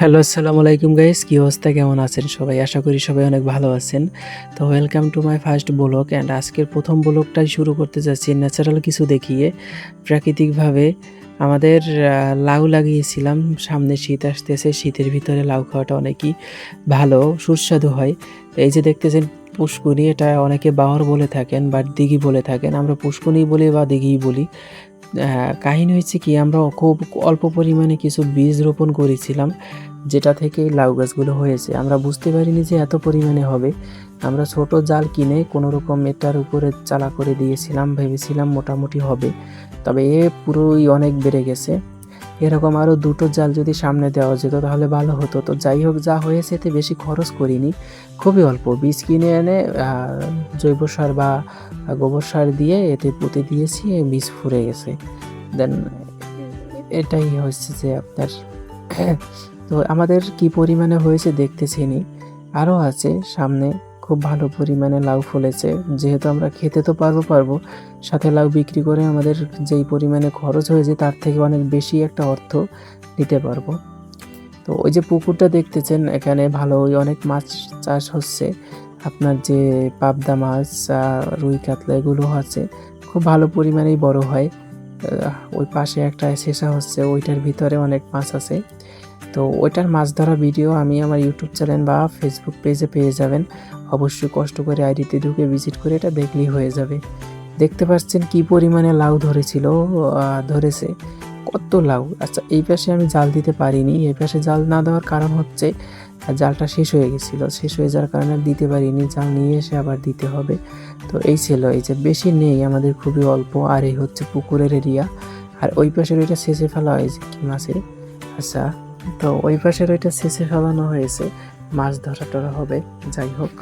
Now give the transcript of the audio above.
Hello, আসসালামু আলাইকুম guys কী অবস্থা, কেমন আছেন সবাই? আশা করি সবাই অনেক ভালো আছেন। তো welcome to my first blog and আজকের প্রথম ব্লগটাই শুরু করতে যাচ্ছি ন্যাচারাল কিছু দেখিয়ে। প্রাকৃতিকভাবে আমাদের লাউ লাগিয়েছিলাম, সামনে শীত আসতেছে, শীতের ভিতরে লাউ খাওয়াটা অনেকই ভালো, সুস্বাদু হয়। এই যে দেখতেছেন পুষ্কুনি এটা অনেকে বাহর বলে থাকেন, বা দিঘি বলে থাকেন। আমরা পুষ্কুনি বলি বা দিঘি বলি। কাহিনী হয়েছে কি, আমরা খুব অল্প পরিমাণে কিছু বীজ রোপণ করেছিলাম, যেটা থেকে লাউ গাছগুলো হয়েছে। আমরা বুঝতে পারিনি যে এত পরিমাণে হবে। আমরা ছোট জাল কিনে কোনো রকম এটার উপরে চালা করে দিয়েছিলাম, ভেবেছিলাম মোটামুটি হবে। তবে এ পুরোই অনেক বেড়ে গেছে। এরকম আরও দুটো জাল যদি সামনে দেওয়া যেত তাহলে ভালো হতো। তো যাই হোক, যা হয়েছে এতে বেশি খরচ করিনি। খুবই অল্প। বীজ কিনে এনে জৈব সার বা গোবর সার দিয়ে এতে পুঁতে দিয়েছি, বীজ ফুরে গেছে। দেন এটাই হচ্ছে যে আপনার। তো আমাদের কি পরিমাণে হয়েছে দেখতেছিনি আরও আছে সামনে। খুব ভালো পরিমাণে লাউ ফলেছে। যেহেতু আমরা খেতে তো পারব পারব, সাথে লাউ বিক্রি করে আমাদের যেই পরিমাণে খরচ হয়েছে তার থেকে অনেক বেশি একটা অর্থ নিতে পারব। তো ওই যে পুকুরটা দেখতেছেন, এখানে ভালোই অনেক মাছ চাষ হচ্ছে। আপনার যে পাবদা মাছ রুই কাতলা, এগুলো আছে খুব ভালো পরিমাণেই বড় হয়। ওই পাশে একটা শেষা হচ্ছে, ওইটার ভিতরে অনেক মাছ আছে। তো ওইটার মাছ ধরা ভিডিও আমি আমার ইউটিউব চ্যানেল বা ফেসবুক পেজে পেয়ে যাবেন। অবশ্যই কষ্ট করে আইডিতে ঢুকে ভিজিট করে এটা দেখলেই হয়ে যাবে। দেখতে পাচ্ছেন কি পরিমাণে লাউ ধরেছিল ধরেছে। কত লাউ। আচ্ছা এই পাশে আমি জাল দিতে পারিনি। এই পাশে জাল না দেওয়ার কারণ হচ্ছে, জালটা শেষ হয়ে গেছিল। শেষ হয়ে যাওয়ার কারণে দিতে পারিনি। জাল নিয়ে এসে আবার দিতে হবে। তো এই ছিল। এই যে বেশি নেই, আমাদের খুবই অল্প। আর এই হচ্ছে পুকুরের এরিয়া আর ওই পাশের ওইটা শেষে ফেলা হয়েছে কি মাছের। আচ্ছা। তো ওই পাশে ওইটা শেষে ফেলানো হয়েছে। মাছ ধরা টরা হবে যাই হোক।